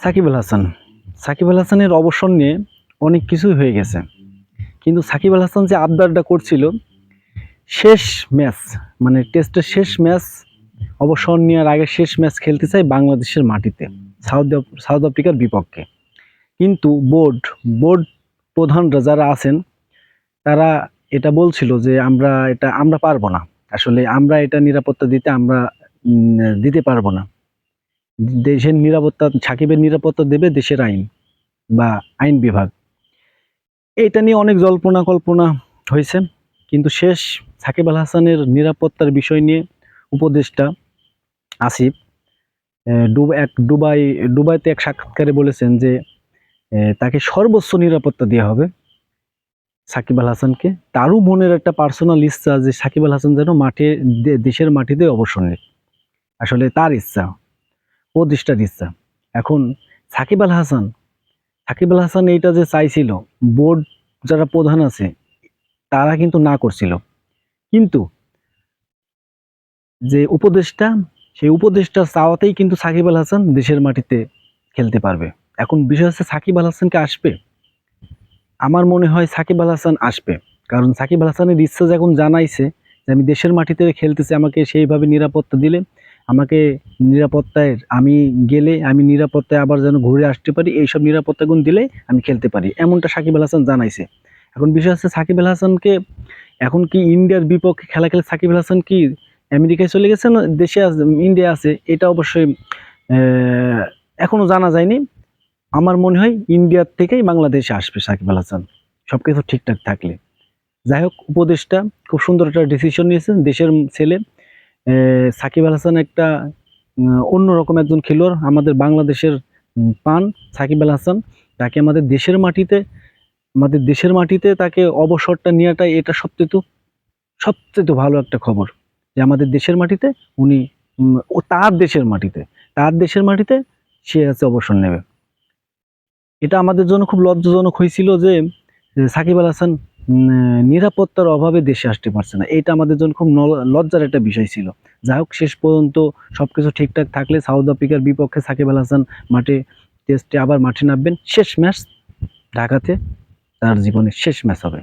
সাকিব আল হাসান। সাকিব আল হাসানের অবসর নিয়ে অনেক কিছুই হয়ে গেছে। কিন্তু সাকিব আল হাসান যে আবদারটা করছিল, শেষ ম্যাচ মানে টেস্টের শেষ ম্যাচ, অবসর নেওয়ার আগে শেষ ম্যাচ খেলতে চাই বাংলাদেশের মাটিতে, সাউথ সাউথ আফ্রিকার বিপক্ষে। কিন্তু বোর্ড বোর্ড প্রধানরা যারা আছেন, তারা এটা বলছিল যে আমরা এটা, আমরা পারব না। আসলে আমরা এটা নিরাপত্তা দিতে আমরা দিতে পারব না। দেশের নিরাপত্তা, সাকিবের নিরাপত্তা দেবে দেশের আইন বা আইন বিভাগ। এটা নিয়ে অনেক জল্পনা কল্পনা হয়েছে, কিন্তু শেষ সাকিব আল হাসানের নিরাপত্তার বিষয় নিয়ে উপদেষ্টা আসিফ ডুব এক ডুবাই ডুবাইতে এক সাক্ষাৎকারে বলেছেন যে তাকে সর্বোচ্চ নিরাপত্তা দেওয়া হবে সাকিব আল হাসানকে। তারও মনের একটা পার্সোনাল ইচ্ছা যে সাকিব আল হাসান যেন মাঠে দেশের মাটিতে অবসর নেয়। আসলে তার ইচ্ছা। উপদেষ্টার ইচ্ছা এখন সাকিব আল হাসান, সাকিব আল হাসান এইটা যে চাইছিল বোর্ড যারা প্রধান আছে, তারা কিন্তু না করছিল। কিন্তু যে উপদেষ্টা, সেই উপদেষ্টার চাওয়াতেই কিন্তু সাকিব আল হাসান দেশের মাটিতে খেলতে পারবে। এখন বিষয় হচ্ছে সাকিব আল হাসানকে আসবে। আমার মনে হয় সাকিব আল হাসান আসবে। কারণ সাকিব আল হাসানের ইচ্ছা যখন জানাইছে যে আমি দেশের মাটিতে খেলতেছি, আমাকে সেইভাবে নিরাপত্তা দিলে আমাকে নিরাপত্তায় আমি গেলে আমি নিরাপত্তায় আবার যেন ঘুরে আসতে পারি এইসব নিরাপত্তাগুণ দিলে আমি খেলতে পারি। এমনটা সাকিব আল হাসান জানাইছে। এখন বিষয় হচ্ছে সাকিব আল হাসানকে এখন কি ইন্ডিয়ার বিপক্ষে খেলা খেলে সাকিব আল হাসান কি আমেরিকায় চলে গেছে না দেশে ইন্ডিয়া আছে? এটা অবশ্যই আহ, এখনও জানা যায়নি। আমার মনে হয় ইন্ডিয়ার থেকেই বাংলাদেশে আসবে সাকিব আল হাসান। সব কিছু ঠিকঠাক থাকলে। যাই হোক উপদেশটা খুব সুন্দর একটা ডিসিশন নিয়েছেন দেশের ছেলে। সাকিব আল হাসান একটা অন্যরকম একজন খেলোয়াড় আমাদের বাংলাদেশের পান সাকিব আল হাসান। তাকে আমাদের দেশের মাটিতে, আমাদের দেশের মাটিতে তাকে অবসরটা নেওয়াটা এটা সবচেয়ে সবচেয়ে তো ভালো একটা খবর। যে আমাদের দেশের মাটিতে উনি ও তার দেশের মাটিতে, তার দেশের মাটিতে সে আছে অবসর নেবে। এটা আমাদের জন্য খুব লজ্জাজনক হয়েছিল যে সাকিব আল হাসান নিরাপত্তার অভাবে দেশে আসতে পারছে না। এটা আমাদের জন্য খুব লজ্জার একটা বিষয় ছিল। যাই হোক, শেষ পর্যন্ত সব কিছু ঠিকঠাক থাকলে সাউথ আফ্রিকার বিপক্ষে সাকিব আল হাসান মাঠে টেস্টে আবার মাঠে নামবেন। শেষ ম্যাচ ঢাকাতে, তার জীবনের শেষ ম্যাচ হবে।